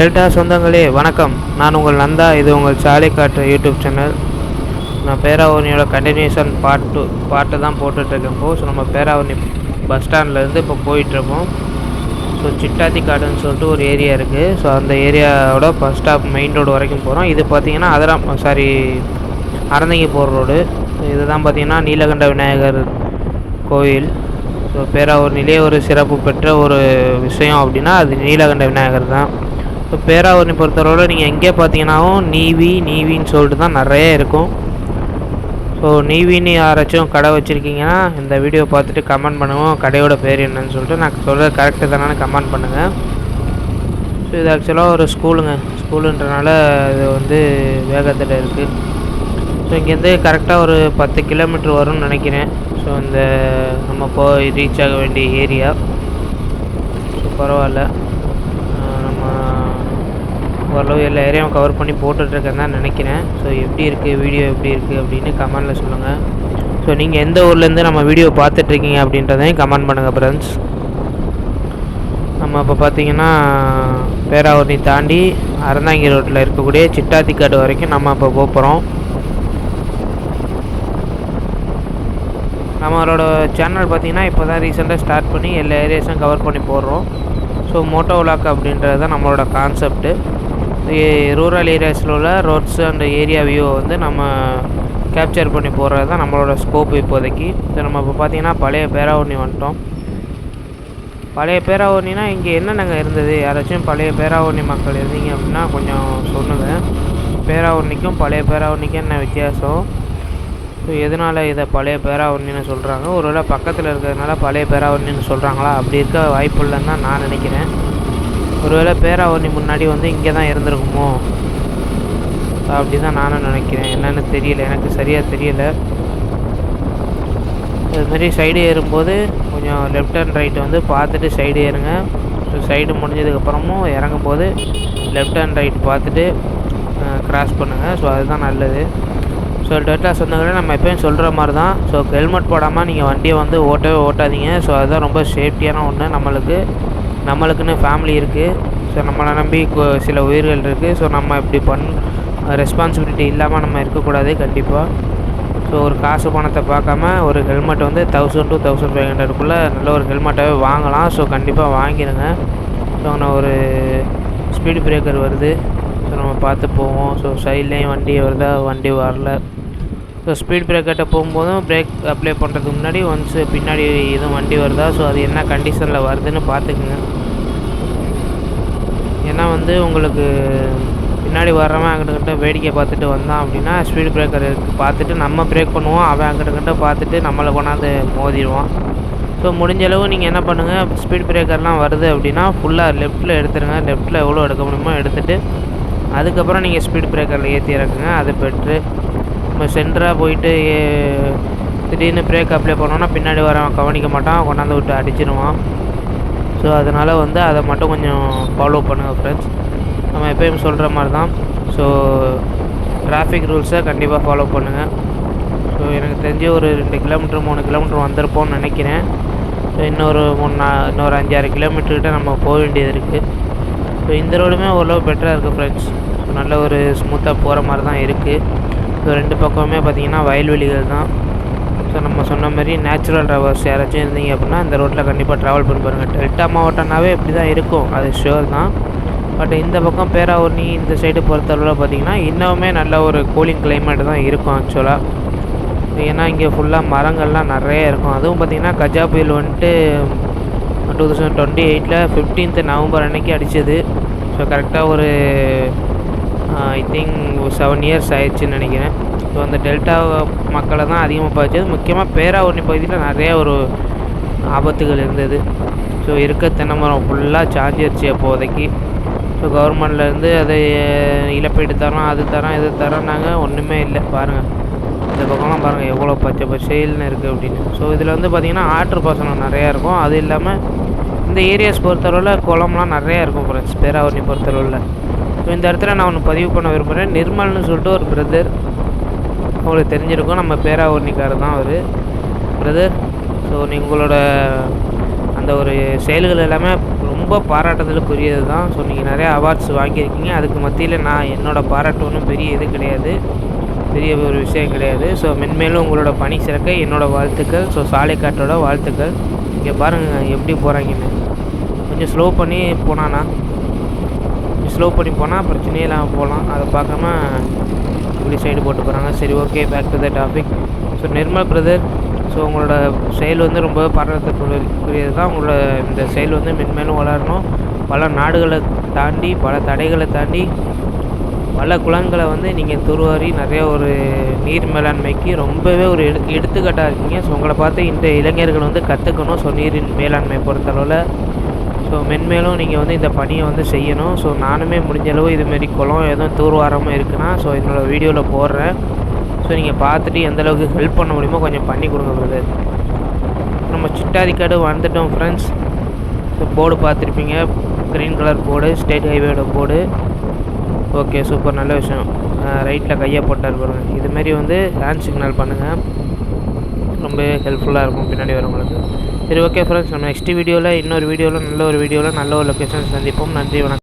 Delta சொந்தங்களே வணக்கம். நான் உங்கள் நந்தா இது உங்கள் சாலை காற்று யூடியூப் சேனல். நான் பேராவூர்னியோட கண்டினியூஷன் பார்ட் டூ பாட்டு தான் போட்டுட்ருக்கேன். இப்போ ஸோ நம்ம பேராவூர்னி பஸ் ஸ்டாண்ட்லேருந்து இப்போ போயிட்டுருக்கோம் ஸோ சிட்டாத்தி காடுன்னு சொல்லிட்டு ஒரு ஏரியா இருக்குது ஸோ அந்த ஏரியாவோட பஸ் ஸ்டாப் மெயின் ரோடு வரைக்கும் போகிறோம் இது பார்த்தீங்கன்னா அதராம் சாரி அறந்தங்கி போகிற ரோடு இதுதான் பார்த்தீங்கன்னா நீலகண்ட விநாயகர் கோயில் ஸோ பேராவூர்னிலே ஒரு சிறப்பு பெற்ற ஒரு விஷயம் அப்படின்னா அது நீலகண்ட விநாயகர் தான். இப்போ பேராவூர்னி பொறுத்தளவில் நீங்கள் எங்கே பார்த்தீங்கன்னாவும் நீவி நீவின்னு சொல்லிட்டு தான் நிறைய இருக்கும். ஸோ நீவின்னு யாராச்சும் கடை வச்சுருக்கீங்கன்னா இந்த வீடியோ பார்த்துட்டு கமெண்ட் பண்ணுவோம் கடையோட பேர் என்னன்னு சொல்லிட்டு நான் சொல்கிறது கரெக்டு தானே கமெண்ட் பண்ணுங்கள் ஸோ இது ஆக்சுவலாக ஒரு ஸ்கூலுங்க. ஸ்கூலுன்றனால இது வந்து வேகத்தில் இருக்குது ஸோ இங்கேருந்து கரெக்டாக ஒரு பத்து கிலோமீட்டர் வரும்னு நினைக்கிறேன். ஸோ இந்த நம்ம போய் ரீச் ஆக வேண்டிய ஏரியா ஸோ பரவாயில்ல. ஓரளவு எல்லா ஏரியாவும் கவர் பண்ணி போட்டுட்ருக்கேன் தான் நினைக்கிறேன். ஸோ எப்படி இருக்குது வீடியோ எப்படி இருக்குது அப்படின்னு கமெண்டில் சொல்லுங்கள் ஸோ நீங்கள் எந்த ஊர்லேருந்து நம்ம வீடியோ பார்த்துட்ருக்கீங்க அப்படின்றதையும் கமெண்ட் பண்ணுங்கள் ஃப்ரெண்ட்ஸ் நம்ம இப்போ பார்த்தீங்கன்னா பேராவூர்னி தாண்டி அறந்தாங்கி ரோட்டில் இருக்கக்கூடிய சிட்டாத்திக்காடு வரைக்கும் நம்ம இப்போ போக போகிறோம் நம்மளோட சேனல் பார்த்தீங்கன்னா இப்போ தான் ரீசெண்டாக ஸ்டார்ட் பண்ணி எல்லா ஏரியாஸும் கவர் பண்ணி போடுறோம். ஸோ மோட்டோ விளாக் அப்படின்றது தான் நம்மளோட கான்செப்ட்டு ரூரல் ஏரியாஸில் உள்ள ரோட்ஸ் அந்த ஏரியா வியூவை வந்து நம்ம கேப்சர் பண்ணி போடுறது தான் நம்மளோட ஸ்கோப் இப்போதைக்கு. ஸோ நம்ம இப்போ பார்த்தீங்கன்னா பழைய பேராவணி வந்துட்டோம். பழைய பேராவூர்னினா இங்கே என்னென்னங்க இருந்தது? யாராச்சும் பழைய பேராவூர்னி மக்கள் இருந்தீங்க அப்படின்னா கொஞ்சம் சொல்லுங்கள் பேராவூர்னிக்கும் பழைய பேராவணிக்கும் என்ன வித்தியாசம்? ஸோ எதனால் இதை பழைய பேராவணின்னு சொல்கிறாங்க ஒருவேளை பக்கத்தில் இருக்கிறதுனால பழைய பேராவணின்னு சொல்கிறாங்களா அப்படி இருக்க வாய்ப்பு இல்லைன்னு தான் நான் நினைக்கிறேன். ஒருவேளை பேராவூர்னி முன்னாடி வந்து இங்கே தான் இருந்திருக்குமோ? அப்படி தான் நானும் நினைக்கிறேன். என்னென்னு தெரியல. எனக்கு சரியாக தெரியல. இதுமாரி சைடு ஏறும்போது கொஞ்சம் லெஃப்ட் அண்ட் ரைட் வந்து பார்த்துட்டு சைடு ஏறுங்க. ஸோ சைடு முடிஞ்சதுக்கப்புறமும் இறங்கும்போது லெஃப்ட் அண்ட் ரைட் பார்த்துட்டு க்ராஸ் பண்ணுங்கள் ஸோ அதுதான் நல்லது. ஸோ டெட்லாஸ் சொந்தங்களே நம்ம எப்பயும் சொல்கிற மாதிரி தான் ஸோ ஹெல்மெட் போடாமல் நீங்கள் வண்டியை வந்து ஓட்டவே ஓட்டாதீங்க. ஸோ அதுதான் ரொம்ப சேஃப்டியான ஒன்று நம்மளுக்கு. நம்மளுக்குன்னு ஃபேமிலி இருக்குது ஸோ நம்மளை நம்பி சில உயிர்கள் இருக்குது ஸோ நம்ம இப்படி பண் ரெஸ்பான்சிபிலிட்டி இல்லாமல் நம்ம இருக்கக்கூடாது கண்டிப்பாக ஸோ ஒரு காசு பணத்தை பார்க்காம ஒரு ஹெல்மெட் வந்து தௌசண்ட் டூ தௌசண்ட் ஃபைவ் ஹண்ட்ரடுக்குள்ளே நல்ல ஒரு ஹெல்மெட்டாகவே வாங்கலாம். ஸோ கண்டிப்பாக வாங்கிடுங்க ஸோ நான் ஒரு ஸ்பீடு பிரேக்கர் வருது. ஸோ நம்ம பார்த்து போவோம். ஸோ சைட்லேயும் வண்டி வருதா? வண்டி வரல. ஸோ ஸ்பீட் பிரேக்கர்கிட்ட போகும்போதும் பிரேக் அப்ளை பண்ணுறதுக்கு முன்னாடி ஒன்ஸ் பின்னாடி எதுவும் வண்டி வருதா ஸோ அது என்ன கண்டிஷனில் வருதுன்னு பார்த்துக்குங்க. ஏன்னா வந்து உங்களுக்கு பின்னாடி வர்றவன் அங்கிட்ட வேடிக்கை பார்த்துட்டு வந்தான் அப்படின்னா ஸ்பீட் பிரேக்கர் பார்த்துட்டு நம்ம பிரேக் பண்ணுவோம் அவன் அங்கிட்ட பார்த்துட்டு நம்மளை கொண்டாந்து மோதிடுவான். ஸோ முடிஞ்ச அளவு நீங்கள் என்ன பண்ணுங்கள் ஸ்பீட் பிரேக்கர்லாம் வருது அப்படின்னா ஃபுல்லாக லெஃப்ட்டில் எடுத்துருங்க. லெஃப்ட்டில் எவ்வளோ எடுக்க முடியுமோ எடுத்துகிட்டு அதுக்கப்புறம் நீங்கள் ஸ்பீட் பிரேக்கரில் ஏற்றி இறக்குங்க. அது பெட்ரு நம்ம சென்டராக போயிட்டு திடீர்னு பிரேக் அப்ளை பண்ணோன்னா பின்னாடி வரவன் கவனிக்க மாட்டான் கொண்டாந்து விட்டு அடிச்சிடுவான் ஸோ அதனால் வந்து அதை மட்டும் கொஞ்சம் ஃபாலோ பண்ணுங்கள் ஃப்ரெண்ட்ஸ் நம்ம எப்பயும் சொல்கிற மாதிரி தான் ஸோ டிராஃபிக் ரூல்ஸை கண்டிப்பாக ஃபாலோ பண்ணுங்கள் ஸோ எனக்கு தெரிஞ்சு ஒரு ரெண்டு கிலோமீட்டர் மூணு கிலோமீட்டர் வந்திருப்போம்னு நினைக்கிறேன். ஸோ இன்னொரு மூணு இன்னொரு அஞ்சாறு கிலோமீட்டர்கிட்ட நம்ம போக வேண்டியது இருக்குது ஸோ இந்த ரோடுமே ஓரளவு பெட்டராக இருக்குது ஃப்ரெண்ட்ஸ் நல்ல ஒரு ஸ்மூத்தாக போகிற மாதிரி தான் இருக்குது ஸோ ரெண்டு பக்கமுமே பார்த்தீங்கன்னா வயல்வெளிகள் தான். ஸோ நம்ம சொன்ன மாதிரி நேச்சுரல் ட்ராவல்ஸ் யாராச்சும் இருந்தீங்க அப்படின்னா இந்த ரோட்டில் கண்டிப்பாக ட்ராவல் பண்ணி பாருங்கள் டெல்டா மாவட்டம்னாவே இப்படி தான் இருக்கும் அது ஷுவர் தான். பட் இந்த பக்கம் பேராவூர்னி இந்த சைடு பொறுத்தளவில் பார்த்தீங்கன்னா இன்னுமே நல்ல ஒரு கூலிங் கிளைமேட் தான் இருக்கும் ஆக்சுவலாக ஏன்னா இங்கே ஃபுல்லாக மரங்கள்லாம் நிறைய இருக்கும். அதுவும் பார்த்தீங்கன்னா கஜா புயல் வந்துட்டு டூ தௌசண்ட் டுவெண்ட்டி எயிட்டில் ஃபிஃப்டீன்த் நவம்பர் அன்னைக்கு அடித்தது ஸோ கரெக்டாக ஒரு ஐ திங்க் செவன் இயர்ஸ் ஆயிடுச்சுன்னு நினைக்கிறேன். ஸோ அந்த டெல்டா மக்களை தான் அதிகமாக பாதிச்சது. முக்கியமாக பேராவூர்ணி பகுதியில் நிறைய ஒரு ஆபத்துகள் இருந்தது. ஸோ இருக்க தென்னை மரம் ஃபுல்லாக சாஞ்சிருச்சு அப்போதைக்கு ஸோ கவர்மெண்ட்லேருந்து அதை இழப்பீடு தரோம் அது தரோம் இது தரோம்னாங்க ஒன்றுமே இல்லை. பாருங்கள் இந்த பக்கம்லாம் பாருங்கள் எவ்வளோ பச்சை பச்சைல்னு இருக்குது அப்படின்னு. ஸோ இதில் வந்து பார்த்திங்கன்னா ஆற்று பாசனம் நிறையா இருக்கும். அது இல்லாமல் இந்த ஏரியாஸ் பொறுத்தளவில் குளம்லாம் நிறையா இருக்கும் ஃப்ரெண்ட்ஸ் பேராவூர்னி பொறுத்தளவில். இந்த இடத்துல நான் ஒன்று பதிவு பண்ண விரும்புகிறேன் நிர்மல்னு சொல்லிட்டு ஒரு பிரதர் உங்களுக்கு தெரிஞ்சிருக்கும். நம்ம பேராவூர்னிக்காரர் தான் அவர் பிரதர் ஸோ உங்களோட அந்த ஒரு செயல்கள் எல்லாமே ரொம்ப பாராட்டுதலுக்குரியது தான் ஸோ நீங்கள் நிறையா அவார்ட்ஸ் வாங்கியிருக்கீங்க. அதுக்கு மத்தியில் நான் என்னோடய பாராட்டு ஒன்றும் பெரிய இது கிடையாது. பெரிய ஒரு விஷயம் கிடையாது. ஸோ மென்மேலும் உங்களோட பணி சிறக்க என்னோடய வாழ்த்துக்கள். ஸோ சாலைக்காட்டோட வாழ்த்துக்கள். இங்கே பாருங்கள் எப்படி போகிறாங்கன்னு கொஞ்சம் ஸ்லோ பண்ணி போனானா? ஸ்லோ பண்ணி போனால் பிரச்சனையே இல்லாமல் போகலாம் அதை பார்க்காம இப்படி சைடு போட்டு போகிறாங்க சரி okay back to the topic so Nirmal brother so உங்களோட செயல் வந்து ரொம்ப பாராட்டக்கூடியது தான். உங்களோட இந்த செயல் வந்து மென்மேலும் வளரணும். பல நாடுகளை தாண்டி பல தடைகளை தாண்டி பல குளங்களை வந்து நீங்கள் துருவாரி நிறைய ஒரு நீர் மேலாண்மைக்கு ரொம்பவே ஒரு எடு எடுத்துக்காட்டாக இருக்கீங்க. ஸோ உங்களை பார்த்து இந்த இளைஞர்கள் வந்து கற்றுக்கணும் ஸோ நீரின் மேலாண்மை பொறுத்தளவில் ஸோ மென்மேலும் நீங்கள் வந்து இந்த பணியை வந்து செய்யணும். ஸோ நானுமே முடிஞ்சளவு இதுமாரி குளம் எதுவும் தூர்வாரமாக இருக்குன்னா ஸோ என்னோடய வீடியோவில் போடுறேன். ஸோ நீங்கள் பார்த்துட்டு எந்த அளவுக்கு ஹெல்ப் பண்ண முடியுமோ கொஞ்சம் பண்ணி கொடுங்க பிரதர் நம்ம சிட்டாதிக்காடு வந்துட்டோம் ஃப்ரெண்ட்ஸ் ஸோ போர்டு பார்த்துருப்பீங்க. க்ரீன் கலர் போர்டு ஸ்டேட் ஹைவேயோட போர்டு ஓகே சூப்பர் நல்ல விஷயம். ரைட்டில் கையை போட்டார் பாருங்கள் இதுமாரி வந்து ஹேண்ட் சிக்னல் பண்ணுங்கள் ரொம்ப ஹெல்ப்ஃபுல்லாக இருக்கும் பின்னாடி வரவங்களுக்கு. சரி ஓகே ஃப்ரெண்ட்ஸ் நம்ம நெக்ஸ்ட் வீடியோவில் இன்னொரு வீடியோவில் நல்ல ஒரு வீடியோவில் நல்ல ஒரு லொக்கேஷன் சந்திப்போம். நன்றி வணக்கம்.